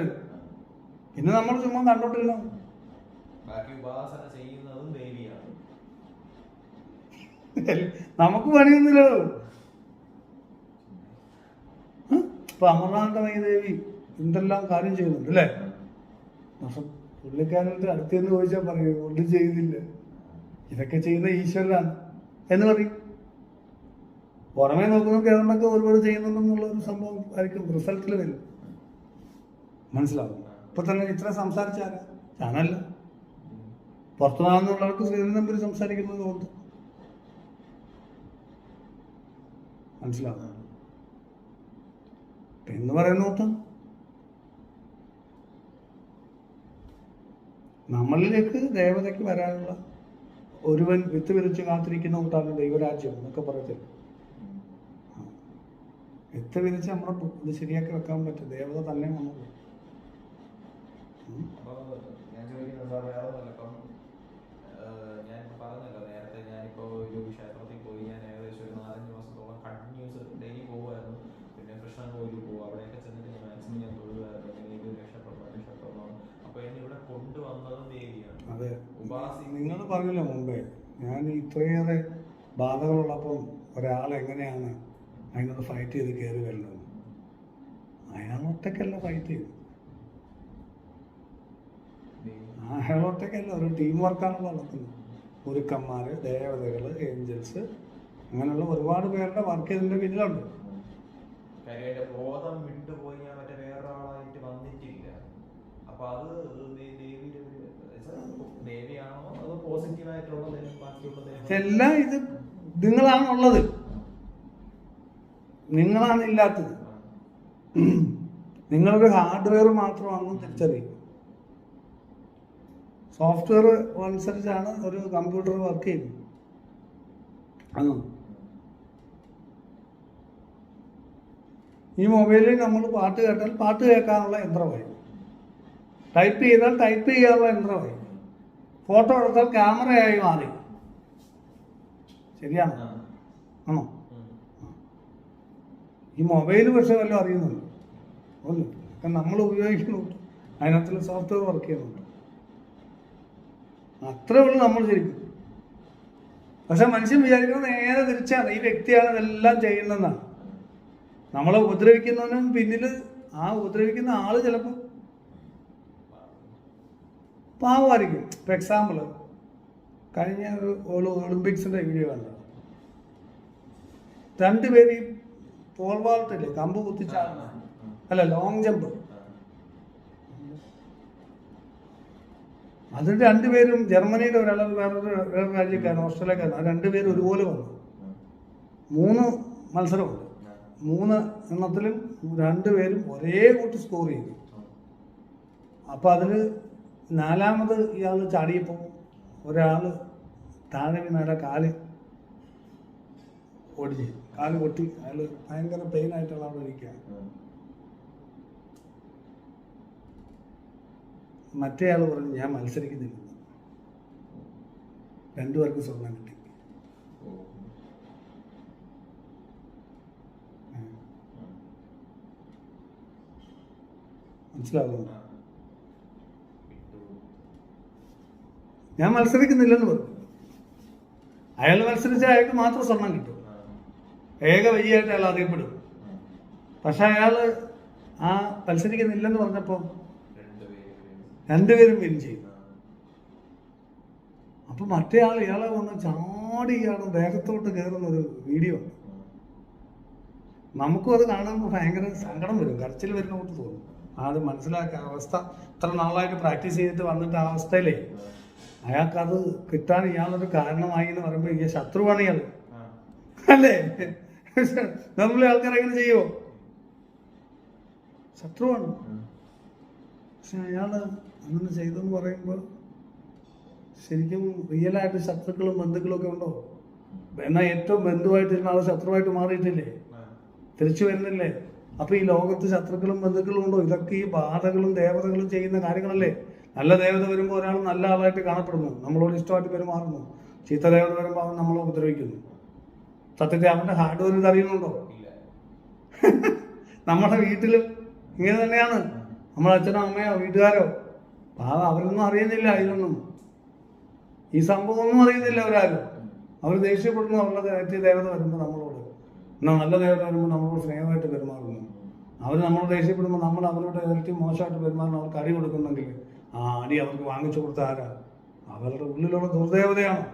പിന്നെ നമ്മൾ ചുമ്മാ കണ്ടോണ്ടിരുന്നു? നമുക്ക് പണിയൊന്നുമില്ലല്ലോ. അമർനാഥ ഇപ്പൊ അമർനാഥമയി ദേവി എന്തെല്ലാം കാര്യം ചെയ്യുന്നുണ്ട് അല്ലേ? പക്ഷെ പുള്ളിക്കാരന്റെ അടുത്തെന്ന് ചോദിച്ചാൽ പറയും ഒന്നും ചെയ്യുന്നില്ല ഇതൊക്കെ ചെയ്യുന്ന ഈശ്വരനാണ്. എന്ന് പറയും? പുറമേ നോക്കുന്ന ഏതാണ്ടൊക്കെ ഒരുപാട് ചെയ്യുന്നുണ്ടെന്നുള്ള ഒരു സംഭവം ആയിരിക്കും റിസൾട്ടിൽ വരും. മനസ്സിലാവും ഇപ്പൊ തന്നെ ഇത്ര സംസാരിച്ചാരാ ഞാനല്ല. പുറത്തുനിന്നുള്ളവർക്ക് ശ്രീധരൻ നമ്പൂരി സംസാരിക്കുന്നത് കൊണ്ട്. മനസ്സിലാവും എന്ന് പറയുന്ന നോട്ട് നമ്മളിലേക്ക് ദേവതയ്ക്ക് വരാനുള്ള ഒരുവൻ വിത്ത് വിതച്ച് കാത്തിരിക്കുന്ന കൂട്ടാണ് ദൈവരാജ്യം എന്നൊക്കെ പറയത്തില്ല? വിത്ത് വിതച്ച് നമ്മളെ ഇത് ശരിയാക്കി വെക്കാൻ പറ്റും. ദേവത തന്നെ വന്നത് അപ്പൊ ഞാൻ ചോദിക്കുന്നത് സാർ വേറെ ഒന്നുമല്ല ഇപ്പം ഏഹ്, ഞാൻ ഇപ്പൊ പറഞ്ഞല്ലോ നേരത്തെ ഞാനിപ്പോ ഒരു ക്ഷേത്രത്തിൽ പോയി ഞാൻ ഏകദേശം ഒരു നാലഞ്ച് മാസത്തോളം കണ്ടിന്യൂസ് ഡെയിലി പോകുമായിരുന്നു പിന്നെ കൃഷ്ണൻ കോവിലിൽ പോകും അവിടെയൊക്കെ ചെന്നിട്ട് ഞാൻ മാക്സിമം ഞാൻ തൊഴുവായിരുന്നു എങ്ങനെയെങ്കിലും രക്ഷപ്പെടണം രക്ഷപ്പെടണം അപ്പൊ എന്നെ ഇവിടെ കൊണ്ടുവന്നതും ദേവിയാണ് അതെ ഉപാസി നിങ്ങൾ പറഞ്ഞല്ലോ മുമ്പേ ഞാൻ ഇത്രയേറെ ബാധകളുള്ളപ്പം ഒരാൾ എങ്ങനെയാണ് അതിനകത്ത് ഫൈറ്റ് ചെയ്ത് കയറി വരുന്നത്? അയാൾ ഒറ്റയ്ക്കല്ല ഫൈറ്റ് ചെയ്തു അയാൾ ഒറ്റയ്ക്കല്ല ഒരു ടീം വർക്കാണ് വളർത്തുന്നത്. ഗുരുക്കന്മാർ ദേവതകൾ ഏഞ്ചൽസ് അങ്ങനെയുള്ള ഒരുപാട് പേരുടെ വർക്ക് ഇതിന്റെ പിന്നിലുണ്ട്. ബോധം വിട്ടുപോയി ഞാൻ മറ്റേ വേറൊരാളായിട്ട് വന്നിട്ടില്ല. അപ്പൊ അത് ദേ- ദേവിയുടെ ഒരു എന്നുവെച്ചാ ദേവിയാണോ അതോ പോസിറ്റീവ് ആയിട്ടുള്ള എന്തെങ്കിലും ബാക്കിയുള്ള ദേവത- എല്ലാം ഇത് നിങ്ങളാണുള്ളത്. നിങ്ങളാണ് ഇല്ലാത്തത്. നിങ്ങളൊരു ഹാർഡ്വെയർ മാത്രമാണെന്ന് തിരിച്ചറിയും സോഫ്റ്റ്വെയർ അനുസരിച്ചാണ് ഒരു കമ്പ്യൂട്ടർ വർക്ക് ചെയ്യുന്നത്. ആണോ ഈ മൊബൈലിൽ നമ്മൾ പാട്ട് കേട്ടാൽ പാട്ട് കേൾക്കാനുള്ള യന്ത്രമായി. ടൈപ്പ് ചെയ്താൽ ടൈപ്പ് ചെയ്യാനുള്ള യന്ത്രമായി. ഫോട്ടോ എടുത്താൽ ക്യാമറയായി മാറി. ശരിയാണ്. ആണോ. ഈ മൊബൈൽ പക്ഷെ വല്ലതും അറിയുന്നുണ്ട്? ഒന്നും കാരണം നമ്മൾ ഉപയോഗിക്കുന്നുണ്ട്. അതിനകത്തുള്ള സോഫ്റ്റ്വെയർ വർക്ക് ചെയ്യുന്നുണ്ട്. അത്രേ ഉള്ളൂ നമ്മൾ ശരിക്കും. പക്ഷെ മനുഷ്യൻ വിചാരിക്കുന്നത് നേരെ തിരിച്ചാണ്. ഈ വ്യക്തിയാണ് ഇതെല്ലാം ചെയ്യുന്നതെന്നാണ്. നമ്മളെ ഉപദ്രവിക്കുന്നവനും പിന്നിൽ ആ ഉപദ്രവിക്കുന്ന ആൾ ചിലപ്പോൾ പാവമായിരിക്കും ഫോർ എക്സാമ്പിൾ കഴിഞ്ഞ ഒരു ഒളി- ഒളിമ്പിക്സിന്റെ വീഡിയോ കണ്ട രണ്ടുപേര് ഈ പോൾ വാൾട്ടില്ലേ കമ്പ് കുത്തിച്ചാടുന്ന അല്ല ലോങ് ജമ്പ് അത് അതിൽ രണ്ടുപേരും ജർമ്മനിയുടെ ഒരാൾ വേറൊരു വേറെ രാജ്യക്കാരൻ ഓസ്ട്രേലിയക്കാരൻ. ആ രണ്ടുപേരും ഒരുപോലെ വന്നു. മൂന്ന് മത്സരമുണ്ട്. മൂന്ന് എണ്ണത്തിലും രണ്ടുപേരും ഒരേ കൂട്ട് സ്കോർ ചെയ്തു. അപ്പോൾ അതിൽ നാലാമത് ഇയാൾ ചാടിയപ്പോൾ ഒരാൾ താഴെ വീണാലെ കാൽ ഓടിച്ച് കാൽ പൊട്ടി. അയാൾ ഭയങ്കര പെയിനായിട്ടുള്ള അവിടെ ഇരിക്കുക ഉം. മറ്റേ ആൾ പറഞ്ഞു ഞാൻ മത്സരിക്കുന്നില്ല. രണ്ടുപേർക്കും സ്വർണം കിട്ടി. ഓ. ഞാൻ മത്സരിക്കുന്നില്ലെന്ന് പറഞ്ഞു അയാൾ മത്സരിച്ച അയാൾക്ക് മാത്രം സ്വർണം കിട്ടും. ഏക വഴിയായിട്ട് അയാൾ അറിയപ്പെടും. പക്ഷെ അയാൾ ആ മത്സരിക്കുന്നില്ലെന്ന് പറഞ്ഞപ്പോൾ രണ്ടുപേരും വിൻ ചെയ്തു. അപ്പൊ മറ്റേ ആൾ ഇയാളെ വന്ന് ചാടി ഇയാൾ ദേഹത്തോട്ട് കയറുന്ന ഒരു വീഡിയോ നമുക്കും അത് കാണുമ്പോൾ ഭയങ്കര സങ്കടം വരും കരച്ചിൽ വരുന്ന കൊണ്ട് തോന്നും അത് മനസ്സിലാക്കുക അവസ്ഥ ഇത്ര നാളായിട്ട് പ്രാക്ടീസ് ചെയ്തിട്ട് വന്നിട്ട് ആ അവസ്ഥയിലേ അയാൾക്കത് കിട്ടാൻ ഇയാളൊരു കാരണമായി എന്ന് പറയുമ്പോൾ ഈ ശത്രുവാണ് ഇയാൾ അല്ലേ? നമ്മളെ ആൾക്കാർ എങ്ങനെ ചെയ്യുമോ ശത്രുവാണ്. പക്ഷെ അയാൾ അങ്ങനെ ചെയ്തെന്ന് പറയുമ്പോൾ ശരിക്കും റിയലായിട്ട് ശത്രുക്കളും ബന്ധുക്കളും ഒക്കെ ഉണ്ടോ? എന്നാൽ ഏറ്റവും ബന്ധുവായിട്ടിരുന്ന ആൾ ശത്രുവായിട്ട് മാറിയിട്ടില്ലേ. തിരിച്ചു വരുന്നില്ലേ? അപ്പൊ ഈ ലോകത്ത് ശത്രുക്കളും ബന്ധുക്കളും ഉണ്ടോ? ഇതൊക്കെ ഈ ബാധകളും ദേവതകളും ചെയ്യുന്ന കാര്യങ്ങളല്ലേ? നല്ല ദേവത വരുമ്പോൾ ഒരാൾ നല്ല ആളായിട്ട് കാണപ്പെടുന്നു നമ്മളോട് ഇഷ്ടമായിട്ട് പെരുമാറുന്നു. ചീത്ത ദേവത വരുമ്പോൾ അവൻ നമ്മളെ ഉപദ്രവിക്കുന്നു. സത്യത്തെ അവന്റെ ഹാർഡ് ഇത് അറിയുന്നുണ്ടോ? നമ്മുടെ വീട്ടിലും ഇങ്ങനെ തന്നെയാണ്. നമ്മുടെ അച്ഛനോ അമ്മയോ വീട്ടുകാരോ പാവം അവരൊന്നും അറിയുന്നില്ല അതിലൊന്നും. ഈ സംഭവം ഒന്നും അറിയുന്നില്ല അവരാരും. അവർ ദേഷ്യപ്പെടുന്നു അവരുടെ ഏറ്റവും ദേവത വരുമ്പോൾ നമ്മളോട്. എന്നാൽ നല്ല ദേവത വരുമ്പോൾ നമ്മളോട് സ്നേഹമായിട്ട് പെരുമാറുന്നു. അവർ നമ്മളോട് ദേഷ്യപ്പെടുമ്പോൾ നമ്മൾ അവരോട് ഇരട്ടി മോശമായിട്ട് പെരുമാറുന്നു അവർക്ക് അടി കൊടുക്കുന്നെങ്കിൽ ആ അടി അവർക്ക് വാങ്ങിച്ചു കൊടുത്ത ആരാ? അവരുടെ ഉള്ളിലുള്ള ദുർദേവതയാണ്?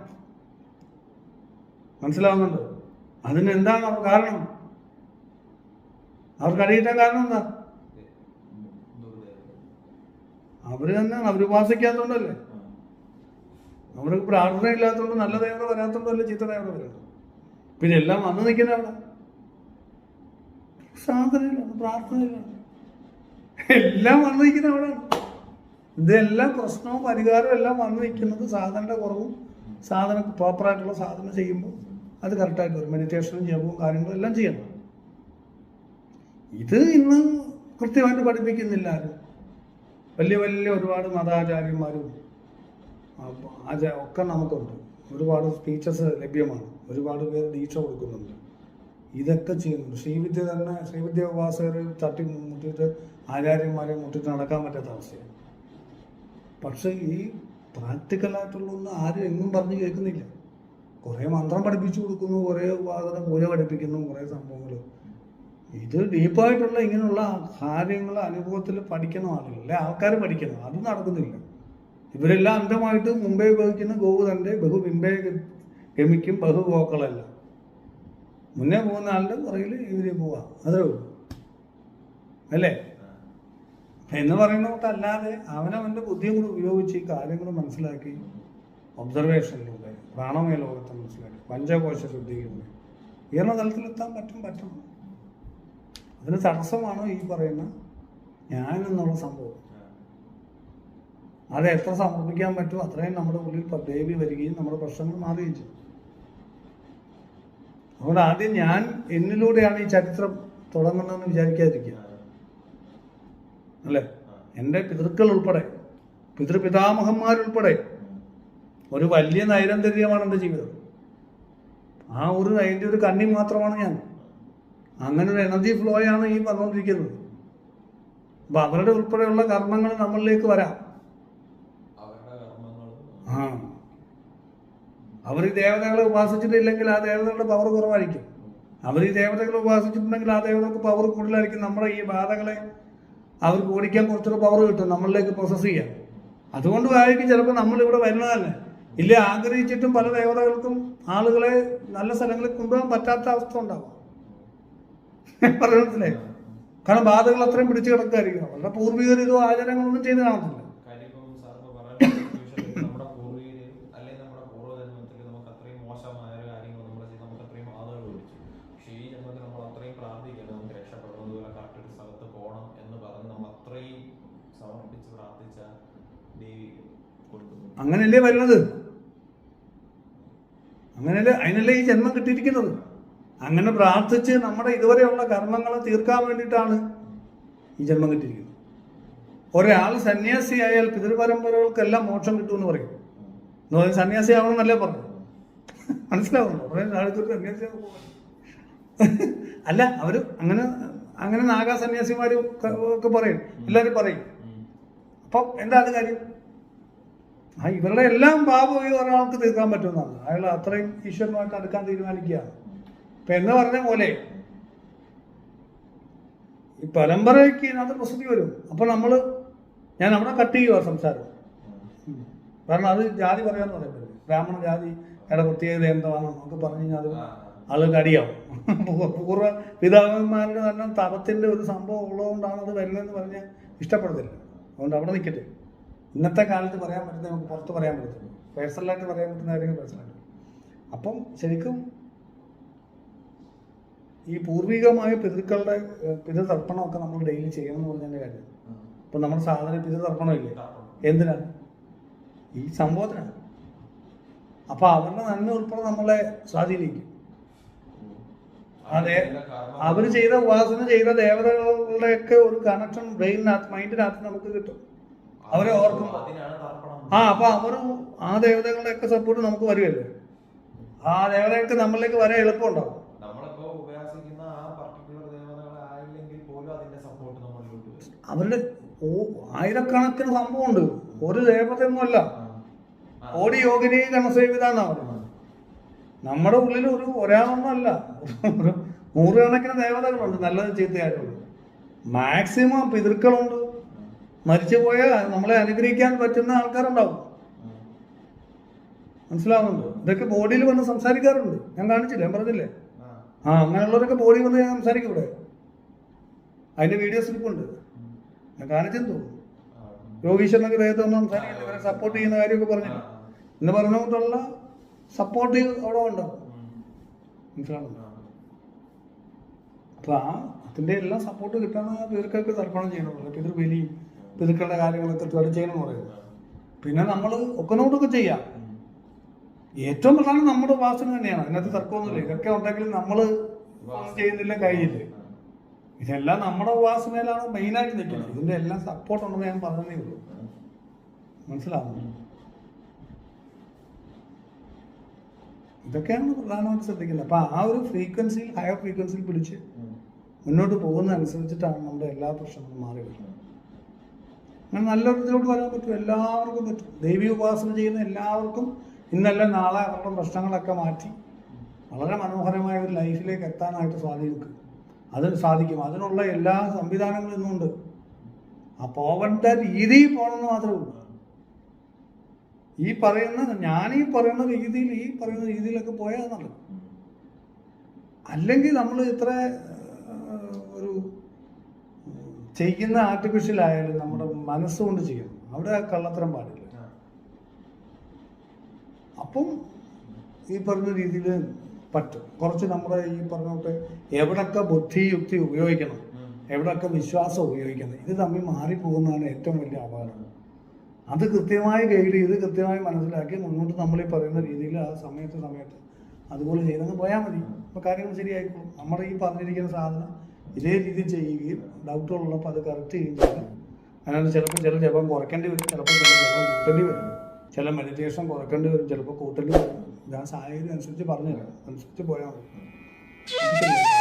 മനസ്സിലാവുന്നുണ്ട്? അതിന് എന്താണ് കാരണം? അവർക്ക് അടിയിട്ടാൻ കാരണം എന്താ? അവർ തന്നെയാണ് അവർ ഉപാസിക്കാത്തോണ്ടല്ലേ? ആ. അവർക്ക് പ്രാർത്ഥന ഇല്ലാത്തതുകൊണ്ട് നല്ല ദേവത വരാത്തോണ്ടല്ലേ ചീത്ത വരുന്നത് പിന്നെ എല്ലാം വന്നു നിൽക്കുന്ന അവിടെ സാധനയില്ല പ്രാർത്ഥനയില്ല. എല്ലാം വന്നു നിൽക്കുന്ന അവിടെയാണ് ഇതെല്ലാം പ്രശ്നവും പരിഹാരവും എല്ലാം വന്നു നിൽക്കുന്നത് സാധനയുടെ കുറവും സാധനം പ്രോപ്പറായിട്ടുള്ള സാധനം ചെയ്യുമ്പോൾ അത് കറക്റ്റായിട്ട് വരും. മെഡിറ്റേഷനും ജപവും കാര്യങ്ങളും എല്ലാം ചെയ്യണം. ഇത് ഇന്ന് കൃത്യമായിട്ട് പഠിപ്പിക്കുന്നില്ല ആരും. വലിയ വലിയ ഒരുപാട് മതാചാര്യന്മാരും ഒക്കെ നമുക്കുണ്ട്. ഒരുപാട് ടീച്ചേഴ്സ് ലഭ്യമാണ്. ഒരുപാട് പേര് ദീക്ഷ കൊടുക്കുന്നുണ്ട്. ഇതൊക്കെ ചെയ്യുന്നുണ്ട്. ശ്രീവിദ്യ തന്നെ ശ്രീവിദ്യ ഉപാസകർ തട്ടി മുട്ടിയിട്ട് ആചാര്യന്മാരെ മുട്ടിട്ട് നടക്കാൻ പറ്റാത്ത അവസ്ഥയാണ്. പക്ഷെ ഈ പ്രാക്ടിക്കലായിട്ടുള്ളൊന്നും ആരും എങ്ങും പറഞ്ഞു കേൾക്കുന്നില്ല. കുറേ മന്ത്രം പഠിപ്പിച്ചു കൊടുക്കുന്നു കുറേ വാദന പൂജ പഠിപ്പിക്കുന്നു കുറേ സംഭവങ്ങൾ ഇത് ഡീപ്പായിട്ടുള്ള ഇങ്ങനെയുള്ള കാര്യങ്ങൾ അനുഭവത്തിൽ പഠിക്കുന്ന ആളുകളല്ലേ ആൾക്കാർ പഠിക്കണം അത് നടക്കുന്നില്ല. ഇവരെല്ലാം അന്ധമായിട്ട് മുമ്പേ ഉപയോഗിക്കുന്ന ഗോവ് തന്റെ ബഹു പിമ്പേ ഗമിക്കും ബഹു ഗോക്കളല്ല മുന്നേ പോകുന്ന ആളുടെ പുറകിൽ ഇവർ പോവാ. അതേ ഉള്ളൂ. അല്ലേ? എന്ന് പറയുന്നത് അല്ലാതെ അവനവന്റെ ബുദ്ധിയും കൂടി ഉപയോഗിച്ച് ഈ കാര്യങ്ങൾ മനസ്സിലാക്കി ഒബ്സർവേഷനിലൂടെ പ്രാണമയ ലോകത്തെ മനസ്സിലാക്കി പഞ്ചകോശ ശുദ്ധിയിലൂടെ ഉയർന്ന തലത്തിലെത്താൻ പറ്റും പറ്റണം അതിന് തടസ്സമാണോ ഈ പറയുന്ന ഞാൻ എന്നുള്ള സംഭവം? അത് എത്ര സമർപ്പിക്കാൻ പറ്റുമോ അത്രയും നമ്മുടെ ഉള്ളിൽ ദേവി വരികയും നമ്മുടെ പ്രശ്നങ്ങൾ മാറുകയും ചെയ്യും. അതുകൊണ്ട് ആദ്യം ഞാൻ എന്നിലൂടെയാണ് ഈ ചരിത്രം തുടങ്ങുന്നതെന്ന് വിചാരിക്കാതിരിക്കുക. അല്ലേ? എന്റെ പിതൃക്കൾ ഉൾപ്പെടെ പിതൃപിതാമഹന്മാരുൾപ്പെടെ ഒരു വലിയ നൈരന്തര്യമാണ് എന്റെ ജീവിതം. ആ ഒരു അതിന്റെ ഒരു കണ്ണി മാത്രമാണ് ഞാൻ. അങ്ങനെ ഒരു എനർജി ഫ്ലോയാണ് ഈ വന്നുകൊണ്ടിരിക്കുന്നത്. അപ്പൊ അവരുടെ ഉൾപ്പെടെയുള്ള കർമ്മങ്ങൾ നമ്മളിലേക്ക് വരാം. ആ. അവർ ഈ ദേവതകളെ ഉപാസിച്ചിട്ടില്ലെങ്കിൽ ആ ദേവതകളുടെ പവർ കുറവായിരിക്കും. അവർ ഈ ദേവതകളെ ഉപാസിച്ചിട്ടുണ്ടെങ്കിൽ ആ ദേവതകൾക്ക് പവർ കൂടുതലായിരിക്കും. നമ്മുടെ ഈ ബാധകളെ അവർക്ക് ഓടിക്കാൻ കുറച്ചുകൂടെ പവർ കിട്ടും നമ്മളിലേക്ക് പ്രോസസ്സ് ചെയ്യാം. അതുകൊണ്ട് ആയിരിക്കും ചിലപ്പോൾ നമ്മൾ ഇവിടെ തന്നെ ഇല്ല ആഗ്രഹിച്ചിട്ടും പല ദേവതകൾക്കും ആളുകളെ നല്ല സ്ഥലങ്ങളിൽ കൊണ്ടുപോകാൻ പറ്റാത്ത അവസ്ഥ ഉണ്ടാവും. പറയണത്തിലേ കാരണം ബാധകൾ അത്രയും പിടിച്ചു കിടക്കുകയായിരിക്കും അവരുടെ പൂർവികർ ഇതോ ആചാരങ്ങളൊന്നും ചെയ്ത് കാണത്തില്ല കാര്യം ഇപ്പം സാറിന് പറയാൻ നമ്മുടെ പൂർവികര് അല്ലെങ്കിൽ നമ്മുടെ പൂർവജന്മത്തിൽ നമുക്ക് അത്രയും മോശമായ കാര്യങ്ങൾ നമ്മൾ ചെയ്ത് നമുക്ക് അത്രയും ബാധകൾ വിളിച്ചു പക്ഷേ ഈ ജന്മത്തിൽ നമ്മൾ അത്രയും പ്രാർത്ഥിക്കണം നമുക്ക് രക്ഷപ്പെടണം അതുപോലെ കറക്റ്റ് ഒരു സ്ഥലത്ത് പോകണം എന്ന് പറഞ്ഞ് നമ്മൾ അത്രയും സമർപ്പിച്ച് പ്രാർത്ഥിച്ച അങ്ങനെയല്ലേ വരുന്നത്? അങ്ങനല്ലേ അതിനല്ലേ ഈ ജന്മം കിട്ടിയിരിക്കുന്നത്? അങ്ങനെ പ്രാർത്ഥിച്ച് നമ്മുടെ ഇതുവരെയുള്ള കർമ്മങ്ങളെ തീർക്കാൻ വേണ്ടിയിട്ടാണ് ഈ ജന്മം കിട്ടിയിരിക്കുന്നത്. ഒരാൾ സന്യാസിയായാൽ പിതൃപരമ്പരകൾക്കെല്ലാം മോക്ഷം കിട്ടുമെന്ന് പറയും. എന്ന് പറഞ്ഞാൽ സന്യാസി ആവണമെന്നല്ലേ പറഞ്ഞു. മനസ്സിലാവുന്നു നാളത്തെ സന്യാസി അല്ല അവർ അങ്ങനെ അങ്ങനെ നാഗാ സന്യാസിമാരും ഒക്കെ പറയും. എല്ലാവരും പറയും. അപ്പം എന്താണ് കാര്യം? ആ ഇവരുടെ എല്ലാം പാപം ഈ ഒരാൾക്ക് തീർക്കാൻ പറ്റുന്നതാണ് അയാൾ അത്രയും ഈശ്വരനുമായിട്ട് അടുക്കാൻ തീരുമാനിക്കുകയാണ് ഇപ്പൊ എന്ന് പറഞ്ഞ പോലെ ഈ പരമ്പരയ്ക്ക് ഇതിനകത്ത് പ്രസക്തി വരും. അപ്പൊ നമ്മൾ ഞാൻ അവിടെ കട്ട് ചെയ്യുക സംസാരം. കാരണം അത് ജാതി പറയാന്ന് പറയാൻ ബ്രാഹ്മണ എടെ പ്രത്യേകത എന്താണെന്ന് നമുക്ക് പറഞ്ഞു കഴിഞ്ഞാൽ അത് ആളുകൾക്ക് അടിയാവും. പൂർവ പിതാക്കന്മാരുടെ തന്നെ തപത്തിന്റെ ഒരു സംഭവം ഉള്ളതുകൊണ്ടാണ് അത് വരുന്നതെന്ന് പറഞ്ഞ് ഇഷ്ടപ്പെടുന്നില്ല അതുകൊണ്ട് അവിടെ നിൽക്കട്ടെ ഇന്നത്തെ കാലത്ത് പറയാൻ പറ്റുന്ന നമുക്ക് പുറത്ത് പറയാൻ പറ്റത്തുള്ളൂ പേഴ്സണലായിട്ട് പറയാൻ പറ്റുന്ന കാര്യങ്ങൾ പേഴ്സണലായിട്ട് അപ്പം ശരിക്കും ഈ പൂർവികമായ പിതൃക്കളുടെ പിതൃതർപ്പണമൊക്കെ നമ്മൾ ഡെയിലി ചെയ്യണം എന്ന് പറഞ്ഞതിന്റെ കാര്യം. ഇപ്പം നമ്മുടെ സാധന പിതൃതർപ്പണമില്ലേ? എന്തിനാണ് ഈ സംഭവത്തിനാണ്. അപ്പം അവരുടെ നന്മ ഉൾപ്പെടെ നമ്മളെ സ്വാധീനിക്കും. അതെ. അവർ ചെയ്ത ഉപാസന ചെയ്ത ദേവതകളുടെയൊക്കെ ഒരു കണക്ഷൻ ബ്രെയിനിനകത്ത് മൈൻഡിനകത്ത് നമുക്ക് കിട്ടും. അവരെ ഓർക്കും. ആ അപ്പൊ അവർ ആ ദേവതകളുടെയൊക്കെ സപ്പോർട്ട് നമുക്ക് വരുമല്ലോ ആ ദേവതകൾക്ക് നമ്മളിലേക്ക് വരാൻ എളുപ്പമുണ്ടാവും അവരുടെ ആയിരക്കണക്കിന് സംഭവമുണ്ട്. ഒരു ദേവതയൊന്നുമല്ല. ഓടി യോഗിനി കണസേവിതാന്നാണ് നമ്മുടെ ഉള്ളിൽ ഒരു ഒരാളൊന്നുമല്ല. ഒരു നൂറുകണക്കിന് ദേവതകളുണ്ട്. നല്ലത് ചീത്തയായിട്ടുള്ളത് മാക്സിമം പിതൃക്കളുണ്ട്. മരിച്ചു മരിച്ചുപോയ നമ്മളെ അനുഗ്രഹിക്കാൻ പറ്റുന്ന ആൾക്കാരുണ്ടാവും. മനസ്സിലാവുന്നുണ്ട്? ഇതൊക്കെ ബോഡിയിൽ വന്ന് സംസാരിക്കാറുണ്ട്. ഞാൻ കാണിച്ചില്ല? ഞാൻ പറഞ്ഞില്ലേ? ആ. അങ്ങനെയുള്ളവരൊക്കെ ബോഡി വന്ന് ഞാൻ സംസാരിക്കും ഇവിടെ. അതിന്റെ വീഡിയോസ് ഇരിപ്പുണ്ട് ഞാൻ കാണിച്ചെന്ന് തോന്നുന്നു. യോഗീശ്വരനൊക്കെ ദേഹത്ത് വന്ന് സംസാരിക്കുന്നത് ഇവരെ സപ്പോർട്ട് ചെയ്യുന്ന കാര്യമൊക്കെ പറഞ്ഞില്ല. എന്ന് പറഞ്ഞുകൊണ്ടുള്ള സപ്പോർട്ട് അവിടെ ഉണ്ടോ. മനസ്സിലാവുന്നുണ്ടോ. അപ്പൊ ആ അതിന്റെ എല്ലാം സപ്പോർട്ട് കിട്ടാൻ പിതൃക്കൾക്ക് തർപ്പണം ചെയ്യണമല്ലോ പിതൃബലിയും പിതൃക്കളുടെ കാര്യങ്ങളൊക്കെ കൃത്യമായിട്ട് ചെയ്യണം എന്ന് പറയുന്നത് പിന്നെ നമ്മൾ ഒക്കനോട്ടൊക്കെ ചെയ്യാം. ഏറ്റവും പ്രധാനം നമ്മുടെ ഉപാസന തന്നെയാണ്. അതിനകത്ത് തർക്കമൊന്നുമില്ല. ഇതൊക്കെ ഉണ്ടെങ്കിൽ നമ്മൾ ചെയ്യുന്നില്ല കഴിയില്ലേ ഇതെല്ലാം നമ്മുടെ ഉപാസനയിലാണ് മെയിനായിട്ട് നിൽക്കുന്നത്. ഇതിന്റെ എല്ലാം സപ്പോർട്ട് ഉണ്ടെന്ന് ഞാൻ പറഞ്ഞതേ ഉള്ളൂ. മനസ്സിലാവുന്നു ഇതൊക്കെയാണ് പ്രധാനമായിട്ട് ശ്രദ്ധിക്കുന്നത് അപ്പൊ ആ ഒരു ഫ്രീക്വൻസിയിൽ ഹയർ ഫ്രീക്വൻസിയിൽ പിടിച്ച് മുന്നോട്ട് പോകുന്ന അനുസരിച്ചിട്ടാണ് നമ്മുടെ എല്ലാ പ്രശ്നങ്ങളും മാറി വരുന്നത്. അങ്ങനെ നല്ലൊരു ഇതിലോട്ട് വരാൻ പറ്റും. എല്ലാവർക്കും പറ്റും. ദൈവീ ഉപാസന ചെയ്യുന്ന എല്ലാവർക്കും ഇന്നല്ല നാളെ അവരുടെ പ്രശ്നങ്ങളൊക്കെ മാറ്റി വളരെ മനോഹരമായ ഒരു ലൈഫിലേക്ക് എത്താനായിട്ട് സ്വാധീനിക്കും. അത് സാധിക്കും. അതിനുള്ള എല്ലാ സംവിധാനങ്ങളും ഇന്നുണ്ട്. ആ പോകേണ്ട രീതിയിൽ പോകണമെന്ന് മാത്രമേ ഉള്ളൂ. ഈ പറയുന്ന ഞാൻ ഈ പറയുന്ന രീതിയിൽ ഈ പറയുന്ന രീതിയിലൊക്കെ പോയാൽ നല്ലത്. അല്ലെങ്കിൽ നമ്മൾ ഇത്ര ഒരു ചെയ്യുന്ന ആർട്ടിഫിഷ്യൽ ആയാലും നമ്മുടെ മനസ്സുകൊണ്ട് ചെയ്യണം. അവിടെ ആ കള്ളത്തരം പാടില്ല. അപ്പം ഈ പറഞ്ഞ രീതിയിൽ പറ്റും. കുറച്ച് നമ്മുടെ ഈ പറഞ്ഞോട്ട് എവിടൊക്കെ ബുദ്ധി യുക്തി ഉപയോഗിക്കണം എവിടൊക്കെ വിശ്വാസം ഉപയോഗിക്കണം ഇത് തമ്മിൽ മാറിപ്പോകുന്നതാണ് ഏറ്റവും വലിയ അപകടം. അത് കൃത്യമായി ഗൈഡ് ചെയ്ത് കൃത്യമായി മനസ്സിലാക്കി മുന്നോട്ട് നമ്മൾ ഈ പറയുന്ന രീതിയിൽ ആ സമയത്ത് സമയത്ത് അതുപോലെ ചെയ്തങ്ങ് പോയാൽ മതി. അപ്പോൾ കാര്യങ്ങൾ ശരിയായിക്കോളും. നമ്മുടെ ഈ പറഞ്ഞിരിക്കുന്ന സാധനം ഇതേ രീതിയിൽ ചെയ്യുകയും ഡൗട്ടുകളുള്ളപ്പോൾ അത് കറക്റ്റ് ചെയ്യുകയും അതിനകത്ത് ചിലപ്പോൾ ചില ജപം കുറയ്ക്കേണ്ടി വരും ചിലപ്പോൾ ചില ജപം കൂട്ടേണ്ടി വരും. ചില മെഡിറ്റേഷൻ കുറയ്ക്കേണ്ടി വരും ചിലപ്പോൾ കൂട്ടേണ്ടി വരും. ഞാൻ സാഹചര്യം അനുസരിച്ച് പറഞ്ഞു തരാം അനുസരിച്ച് പോയാൽ മതി.